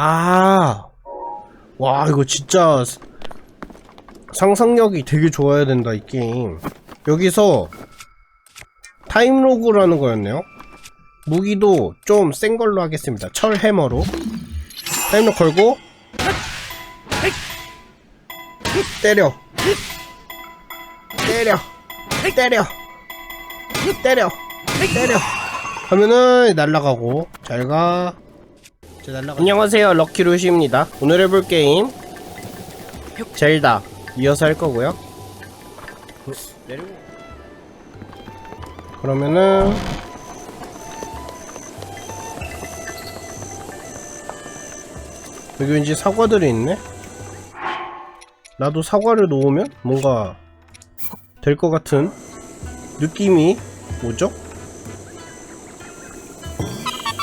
아, 와, 이거 진짜 스- 상상력이 되게 좋아야 된다, 이 게임. 여기서 타임로그라는 거였네요. 무기도 좀 센 걸로 하겠습니다. 철 해머로. 타임로 걸고, 때려. 때려. 때려. 때려. 때려. 하면은 날라가고, 잘 가. 안녕하세요, 럭키루시입니다. 오늘 해볼 게임 젤다 이어서 할 거고요. 그러면은 여기 왠지 사과들이 있네. 나도 사과를 놓으면 뭔가 될 것 같은 느낌이 뭐죠?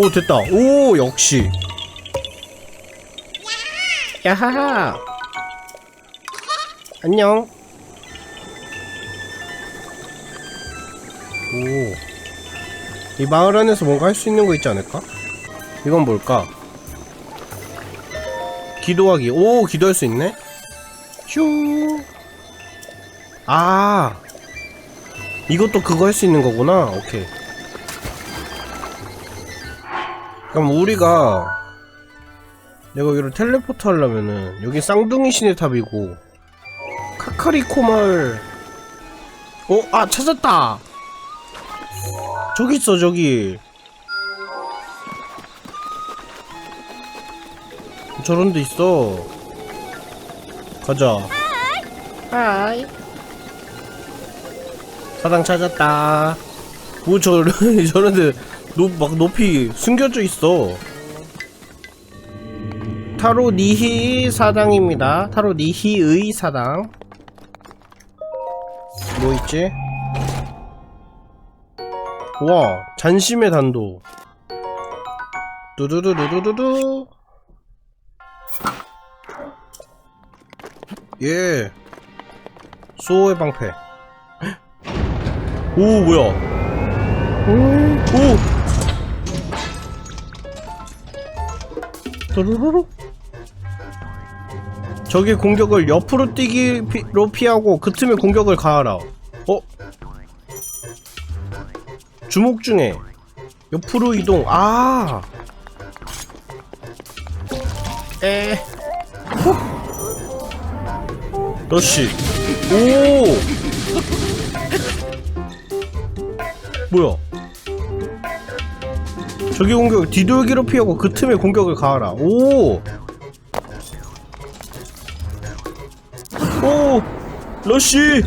오 됐다. 오 역시. 야하하. 안녕. 오. 이 마을 안에서 뭔가 할 수 있는 거 있지 않을까? 이건 뭘까? 기도하기. 오, 기도할 수 있네? 휴. 아. 이것도 그거 할 수 있는 거구나. 오케이. 그럼 우리가 내가 여기로 텔레포트 하려면은 여기 쌍둥이 신의 탑이고 카카리코 마을. 어? 아 찾았다! 저기 있어 저기. 저런 데 있어. 가자. 하이. 사당 찾았다. 뭐 저, 저런 데 높, 막 높이 숨겨져 있어. 타로 니히 사당입니다. 타로 니히의 사당. 뭐 있지? 와 잔심의 단도. 두두두두두두 예. 수호의 방패. 오 뭐야? 오 도루루루. 적의 공격을 옆으로 뛰기로 피하고 그 틈에 공격을 가하라. 어? 주목 중에 옆으로 이동. 아! 에. 후. 러쉬 오! 뭐야 적의 공격을 뒤돌기로 피하고 그 틈에 공격을 가하라 오 오! 러쉬!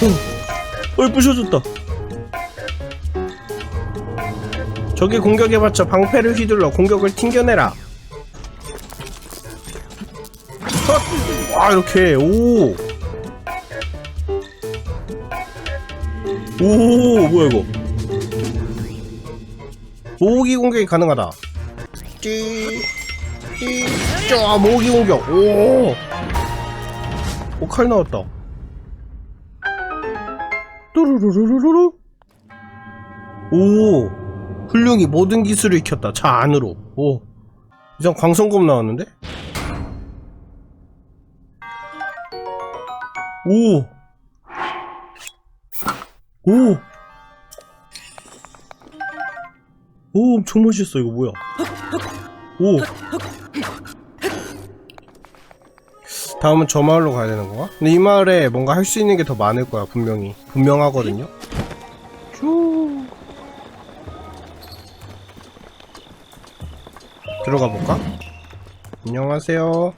어, 어이, 부셔졌다. 적의 공격에 맞춰 방패를 휘둘러 공격을 튕겨내라. 헛! 와, 이렇게, 오! 오, 뭐야, 이거. 모으기 공격이 가능하다. 찌, 찌, 쪼, 모으기 공격. 오! 오, 칼 나왔다. 뚜루루루루루. 오, 훌륭히 모든 기술을 익혔다. 자, 안으로. 오, 이상 광선검 나왔는데? 오, 오, 오, 엄청 멋있어. 이거 뭐야? 오. 다음은 저 마을로 가야 되는 건가? 근데 이 마을에 뭔가 할 수 있는 게 더 많을 거야 분명히 분명하거든요 슈 들어가 볼까? 안녕하세요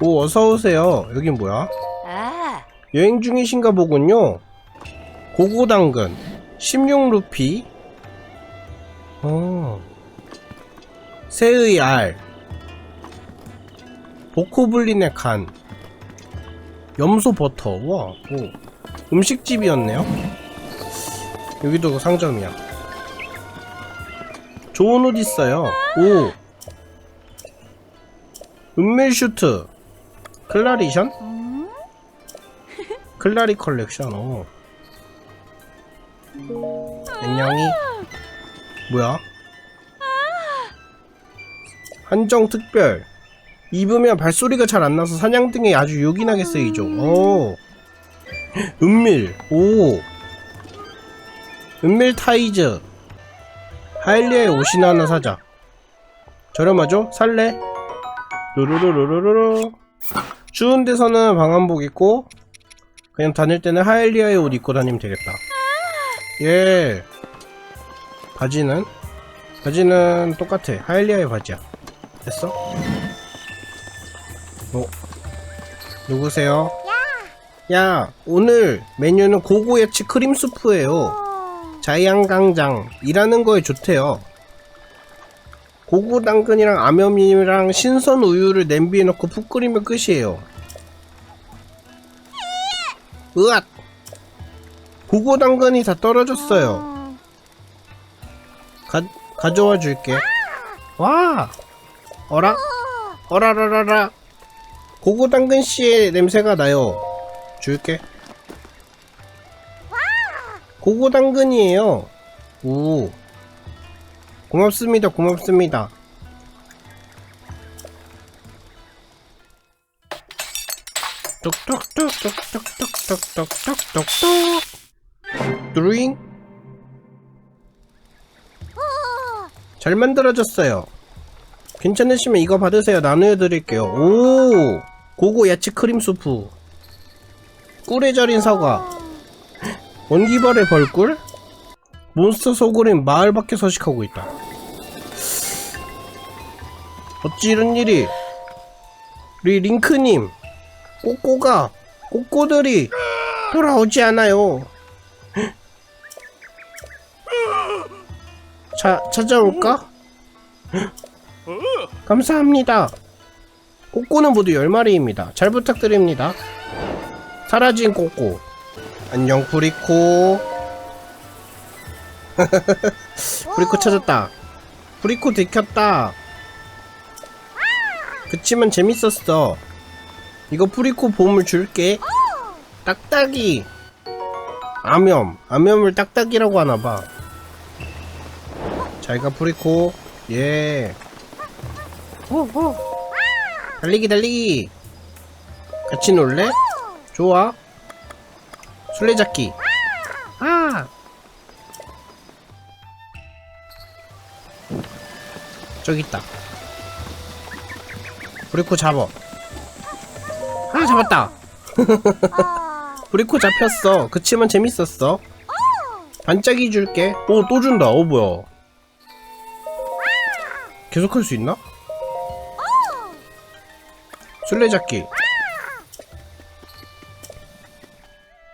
오 어서오세요 여긴 뭐야? 아, 여행 중이신가 보군요 고고당근 16루피 어. 새의 알. 보코블린의 간. 염소 버터. 와 오. 음식집이었네요. 여기도 그 상점이야. 좋은 옷 있어요. 오. 은밀 슈트. 클라리션? 음? 클라리 컬렉션. 어. 안녕히 뭐야 한정 특별. 입으면 발소리가 잘 안 나서 사냥 등에 아주 요긴하게 쓰이죠. 오. 은밀. 오. 은밀 타이즈. 하일리아의 옷이나 하나 사자. 저렴하죠? 살래? 루루루루루루. 추운 데서는 방한복 입고 그냥 다닐 때는 하일리아의 옷 입고 다니면 되겠다. 예. 바지는 바지는 똑같아. 하일리아의 바지야. 됐어? 어? 누구세요? 야, 오늘 메뉴는 고고야치 크림 수프예요. 자양강장 일하는 거에 좋대요. 고구 당근이랑 암염이랑 신선 우유를 냄비에 넣고 푹 끓이면 끝이에요. 으앗! 고구 당근이 다 떨어졌어요. 가, 가져와 줄게. 와! 어라? 어라라라라. 고구 당근 씨의 냄새가 나요. 줄게. 고구 당근이에요. 오. 고맙습니다. 고맙습니다. 뚝뚝뚝뚝뚝뚝뚝뚝뚝뚝 드루잉 잘 만들어졌어요. 괜찮으시면 이거 받으세요. 나누어 드릴게요. 오! 고고 야채 크림 수프. 꿀에 절인 사과. 원기발의 벌꿀? 몬스터 소굴인 마을 밖에 서식하고 있다. 어찌 이런 일이? 우리 링크님, 꼬꼬가, 꼬꼬들이 돌아오지 않아요. 자, 찾아올까? 감사합니다. 꼬꼬는 모두 10마리입니다. 잘 부탁드립니다. 사라진 꼬꼬. 안녕, 프리코. 프리코 찾았다. 프리코 들켰다. 그치만 재밌었어. 이거 프리코 보물 줄게. 딱딱이. 암염. 암염을 딱딱이라고 하나봐. 잘가 프리코. 예. 달리기 달리기. 같이 놀래? 좋아. 술래잡기. 아. 저기 있다. 브리코 잡어. 아, 잡았다. 브리코 잡혔어. 그치만 재밌었어. 반짝이 줄게. 오, 또 준다. 어, 뭐야. 계속 할 수 있나? 술래잡기.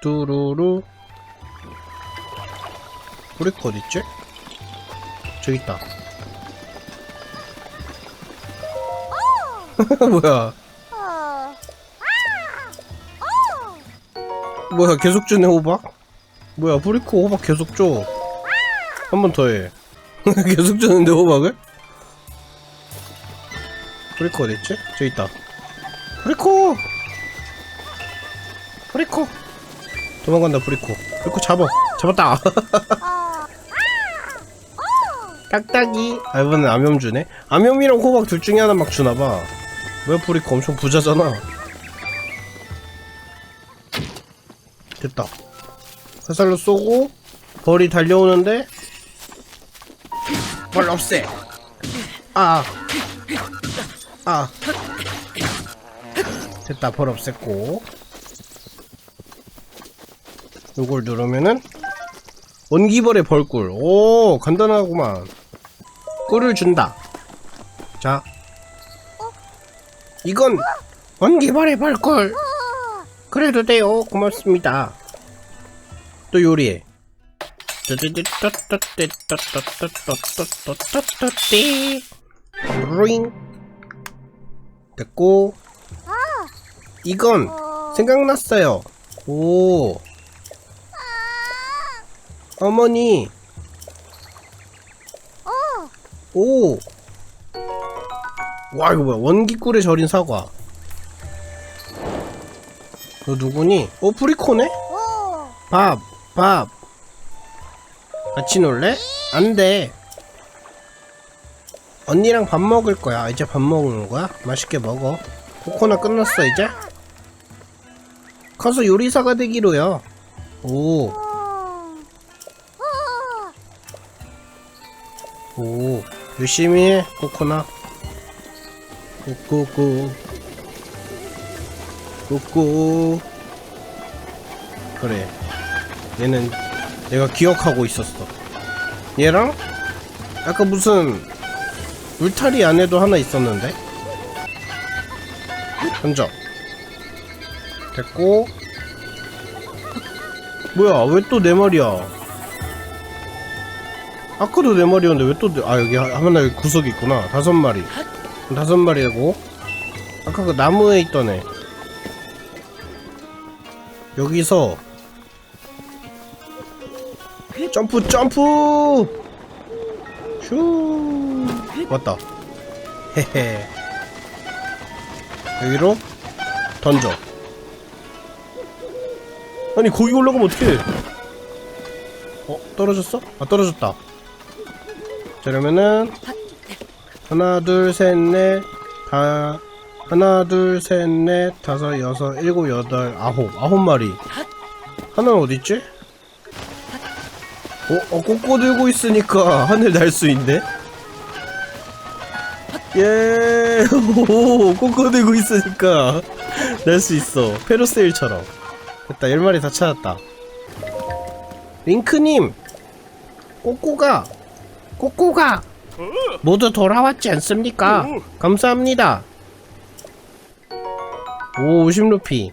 뚜루루. 브리코 어딨지? 저기 있다. 뭐야? 뭐야 계속 주네 호박? 뭐야 브리코 호박 계속 줘. 한 번 더 해. 계속 주는데 호박을? 브리코 어딨지? 저기 있다. 브리코! 브리코! 도망간다 브리코. 브리코 잡아. 잡았다. 딱딱이. 아 이번엔 암염 주네. 암염이랑 호박 둘 중에 하나 막 주나봐. 뭐야 브리코 엄청 부자잖아. 됐다. 화살로 쏘고 벌이 달려오는데 벌 없애. 아. 아. 됐다. 벌 없앴고. 요걸 누르면은 원기벌의 벌꿀. 오, 간단하구만. 꿀을 준다. 자. 이건 원기벌의 벌꿀. 그래도 돼요. 고맙습니다. 또 요리해. 링 됐고 이건 생각났어요. 오 어머니 오 와 이거 뭐야 원기꿀에 절인 사과 너 누구니? 어 프리코네? 밥, 밥. 같이 놀래? 안 돼. 언니랑 밥 먹을 거야. 이제 밥 먹는 거야? 맛있게 먹어. 코코넛 끝났어, 이제? 커서 요리사가 되기로요. 오, 오. 열심히 해, 코코넛. 꾸꾸꾸. 꾸꾸. 그래. 얘는 내가 기억하고 있었어. 얘랑 아까 무슨 울타리 안에도 하나 있었는데? 던져 됐고. 뭐야 왜 또 내 말이야? 아까도 내 말이었는데 왜 또 아 여기 하- 하나 여기 구석이 있구나. 다섯 마리. 다섯 마리고. 아까 그 나무에 있던 애. 여기서. 점프 점프! 슈 왔다. 헤헤. 여기로 던져. 아니 거기 올라가면 어떡해? 어 떨어졌어? 아 떨어졌다. 자 그러면은 하나 둘 셋 넷 다 하나 둘 셋 넷 다섯 여섯 일곱 여덟 아홉. 아홉 마리. 하나는 어딨지? 어, 어, 꼬꼬 들고 있으니까 하늘 날 수 있네? 예, 오, 꼬꼬 들고 있으니까 날수 있어. 페로세일처럼. 됐다, 10마리 다 찾았다. 링크님! 꼬꼬가, 꼬꼬가, 모두 돌아왔지 않습니까? 감사합니다. 오, 50루피.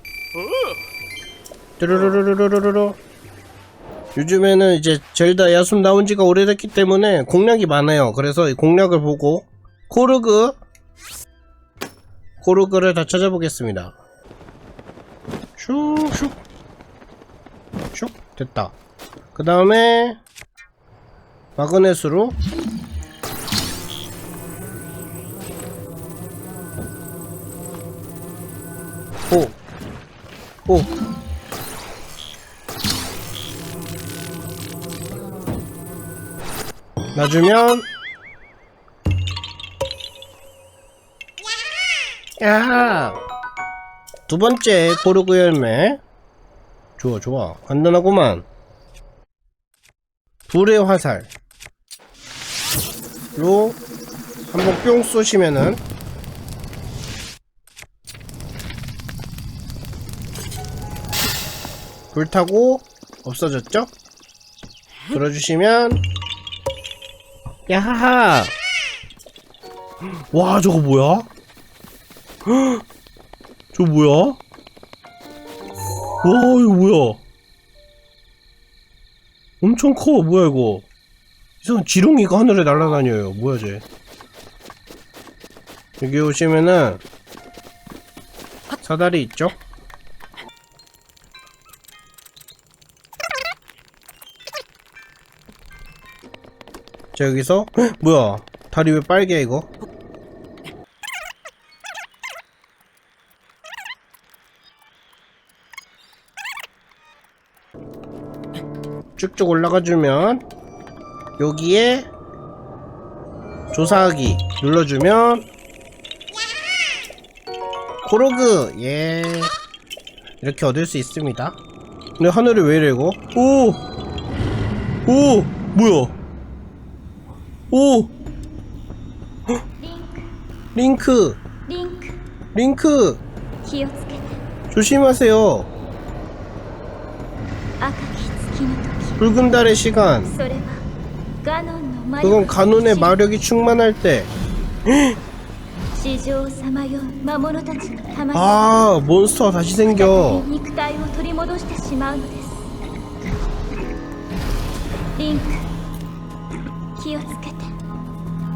뚜루루루루루루루. 요즘에는 이제 젤다 야숨 나온 지가 오래됐기 때문에 공략이 많아요. 그래서 이 공략을 보고 코르그 코르그를 다 찾아보겠습니다. 슉슉 슉 됐다. 그 다음에 마그넷으로 오 오. 놔주면 야! 두 번째 고르고 열매 좋아 좋아 간단하구만 불의 화살 로 한번 뿅 쏘시면은 불타고 없어졌죠? 들어주시면 야하하 와 저거 뭐야? 헉, 저거 뭐야? 와 이거 뭐야? 엄청 커. 뭐야 이거? 이상한 지렁이가 하늘에 날아다녀요. 뭐야 쟤? 여기 오시면은 사다리 있죠? 자 여기서 헉, 뭐야? 다리 왜 빨개 이거 쭉쭉 올라가주면 여기에 조사하기 눌러주면 코로그 예 이렇게 얻을 수 있습니다 근데 하늘이 왜 이래 이거? 오! 오! 뭐야? 오! 헉? 링크 링크 링크 조심하세요 붉은 달의 시간 그건 가논의 마력이 충만할 때 아, 몬스터가 다시 생겨.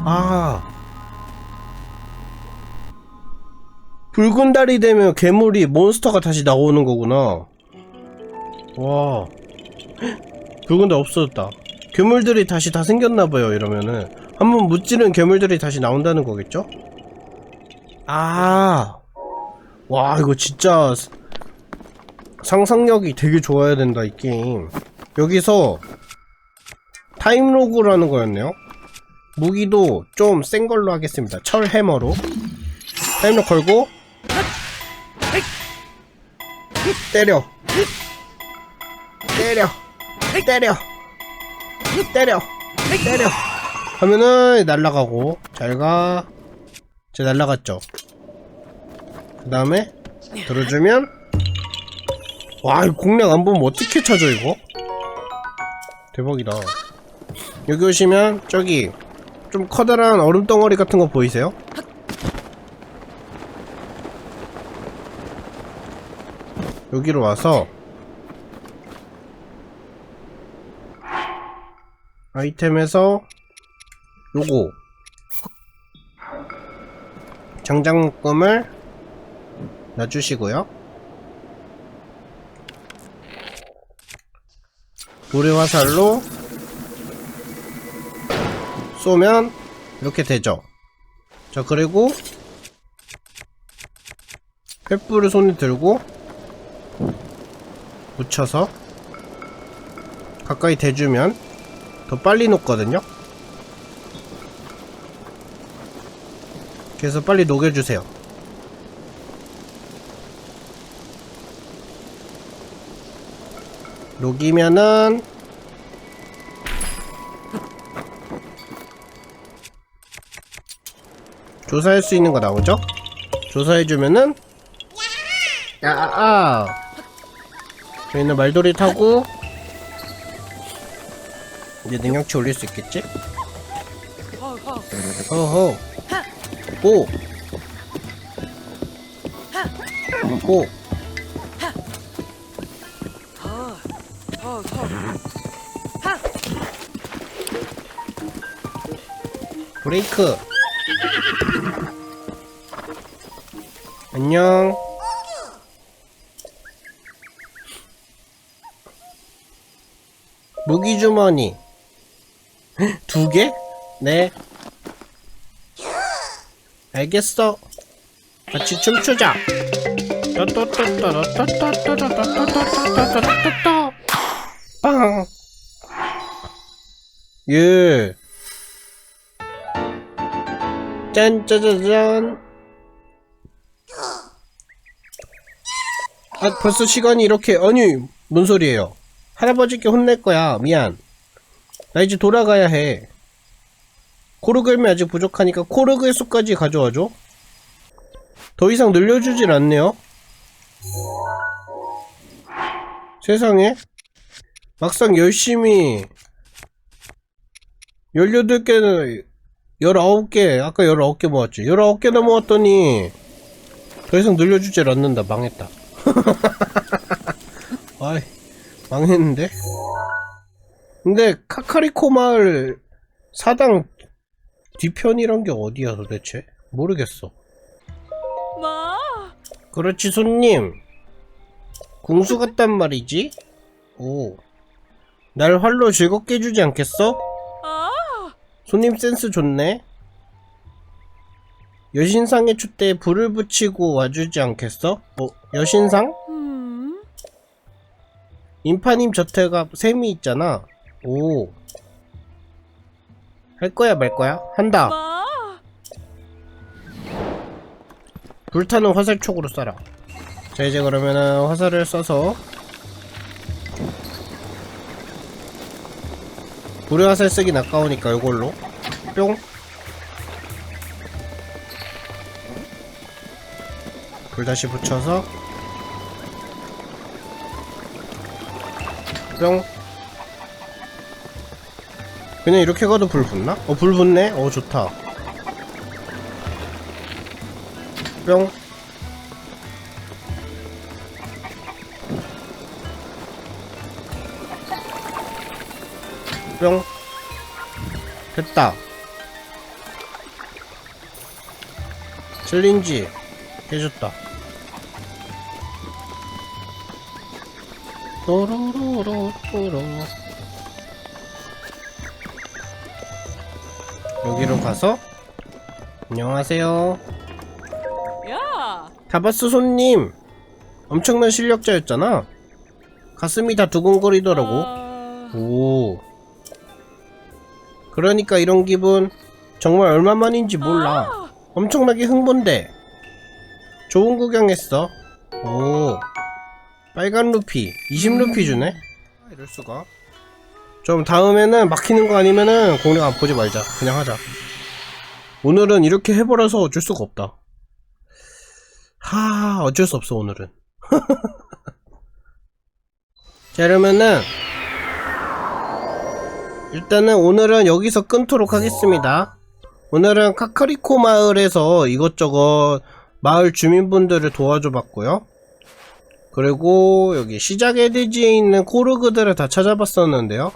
아. 붉은 달이 되면 괴물이 몬스터가 다시 나오는 거구나. 와. 달 없어졌다. 괴물들이 다시 다 생겼나봐요, 이러면은. 한번 무찌른 괴물들이 다시 나온다는 거겠죠? 아. 와, 이거 진짜 상상력이 되게 좋아야 된다, 이 게임. 여기서 타임로그라는 거였네요? 무기도 좀 센 걸로 하겠습니다. 철 해머로. 타임로 걸고 때려 때려 때려. 때려. 때려. 하면은 날라가고 잘가. 제 날라갔죠. 그 다음에 들어주면 와이 공략 안 보면 어떻게 찾아 이거? 대박이다. 여기 오시면 저기 좀 커다란 얼음 덩어리 같은 거 보이세요? 여기로 와서 아이템에서 요거. 장작 묶음을 놔주시고요. 고래화살로 쏘면 이렇게 되죠. 자 그리고 횃불을 손에 들고 묻혀서 가까이 대주면 더 빨리 녹거든요? 그래서 빨리 녹여주세요. 녹이면은 조사할 수 있는 거 나오죠? 조사해주면은 야아 저희는 말돌이 타고 이제 능력치 올릴 수 있겠지? 허허 고! 고! 브레이크. 안녕. 무기주머니 두 개? 네 알겠어 같이 춤추자 빵 예. 짠 짜자잔. 아, 벌써 시간이 이렇게, 아니, 뭔 소리예요? 할아버지께 혼낼 거야. 미안. 나 이제 돌아가야 해. 코르글이 아직 부족하니까 코르글 수까지 가져와줘. 더 이상 늘려주질 않네요. 세상에. 막상 열심히 18개는 19개 아까 19개 모았지 19개나 모았더니 더 이상 늘려주질 않는다 망했다 아이 망했는데 근데 카카리코 마을 사당 뒤편이란 게 어디야 도대체 모르겠어 마, 그렇지 손님 궁수 같단 말이지 오 날 활로 즐겁게 해주지 않겠어? 아, 손님 센스 좋네. 여신상의 촛대에 불을 붙이고 와주지 않겠어? 뭐 여신상? 음, 인파님 저택 앞 샘이 있잖아. 오. 할 거야 말 거야? 한다. 마, 불타는 화살촉으로 쏴라. 자 이제 그러면은 화살을 쏴서 불의 화살 쓰긴 아까우니까 이걸로 뿅. 불 다시 붙여서 뿅. 그냥 이렇게 가도 불 붙나? 어, 불 붙네? 어, 좋다. 뿅. 뿅. 됐다. 챌린지 해줬다. 또로 가서 안녕하세요. 야, 다바스 손님 엄청난 실력자였잖아. 가슴이 다 두근거리더라고. 아, 오. 그러니까 이런 기분 정말 얼마만인지 몰라. 아, 엄청나게 흥분돼. 좋은 구경했어. 오. 빨간 루피. 20루피 주네? 아, 이럴 수가. 좀 다음에는 막히는 거 아니면은 공략 안 보지 말자. 그냥 하자. 오늘은 이렇게 해버려서 어쩔 수가 없다. 하, 어쩔 수 없어, 오늘은. 자, 그러면은, 일단은 오늘은 여기서 끊도록 하겠습니다. 오늘은 카카리코 마을에서 이것저것 마을 주민분들을 도와줘 봤고요. 그리고 여기 시작 에드지에 있는 코르그들을 다 찾아봤었는데요.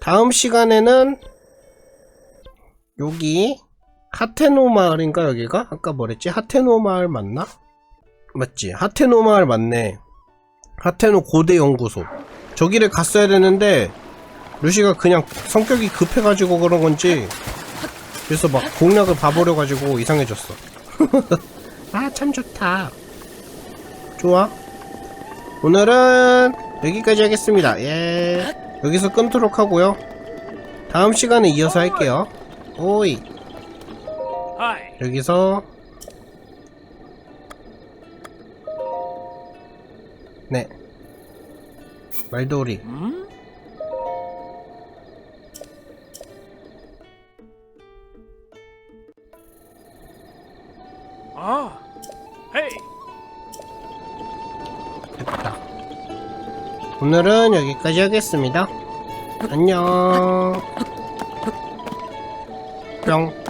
다음 시간에는 여기 하테노 마을인가 여기가? 아까 뭐랬지? 하테노 마을 맞나? 맞지? 하테노 마을 맞네. 하테노 고대 연구소. 저기를 갔어야 되는데 루시가 그냥 성격이 급해가지고 그런 건지 그래서 막 공략을 봐버려가지고 이상해졌어. 아, 참 좋다. 좋아. 오늘은 여기까지 하겠습니다. 예. 여기서 끊도록 하고요. 다음 시간에 이어서 할게요. 오이. 여기서 네. 말돌이. 음? 아, 헤이. 됐다. 오늘은 여기까지 하겠습니다. 안녕. 뿅.